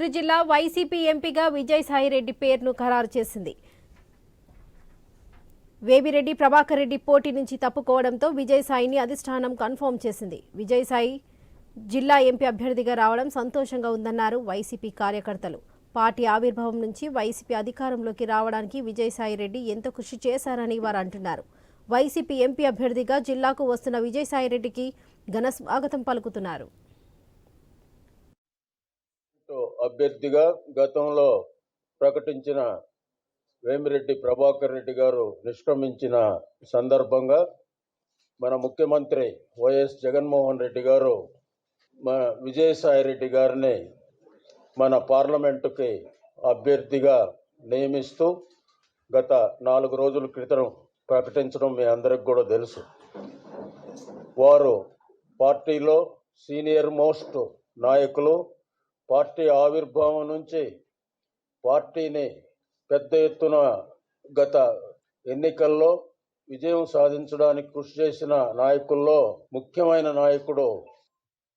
చిత్తూరు జిల్లా వైసీపీ ఎంపీగా విజయసాయిరెడ్డి పేరును ఖరారు చేసింది. వేమిరెడ్డి ప్రభాకర్ రెడ్డి పోటీ నుంచి తప్పుకోవడంతో విజయసాయిని అధిష్టానం కన్ఫర్మ్ చేసింది. విజయసాయి జిల్లా ఎంపీ అభ్యర్థిగా రావడం సంతోషంగా ఉందన్నారు వైసీపీ కార్యకర్తలు. పార్టీ ఆవిర్భావం నుంచి వైసీపీ అధికారంలోకి రావడానికి విజయసాయిరెడ్డి ఎంతో కృషి చేశారని వారు అంటున్నారు. వైసీపీ ఎంపీ అభ్యర్థిగా జిల్లాకు వస్తున్న విజయసాయిరెడ్డికి ఘన స్వాగతం పలుకుతున్నారు. అభ్యర్థిగా గతంలో ప్రకటించిన వేమిరెడ్డి ప్రభాకర్ రెడ్డి గారు నిష్క్రమించిన సందర్భంగా మన ముఖ్యమంత్రి వైఎస్ జగన్మోహన్ రెడ్డి గారు మన విజయసాయి రెడ్డి గారిని మన పార్లమెంటుకి అభ్యర్థిగా నియమిస్తూ గత నాలుగు రోజుల క్రితం ప్రకటించడం మీ అందరికి కూడా తెలుసు. వారు పార్టీలో సీనియర్ మోస్ట్ నాయకులు పార్టీ ఆవిర్భావం నుంచి పార్టీని పెద్ద ఎత్తున గత ఎన్నికల్లో విజయం సాధించడానికి కృషి చేసిన నాయకుల్లో ముఖ్యమైన నాయకుడు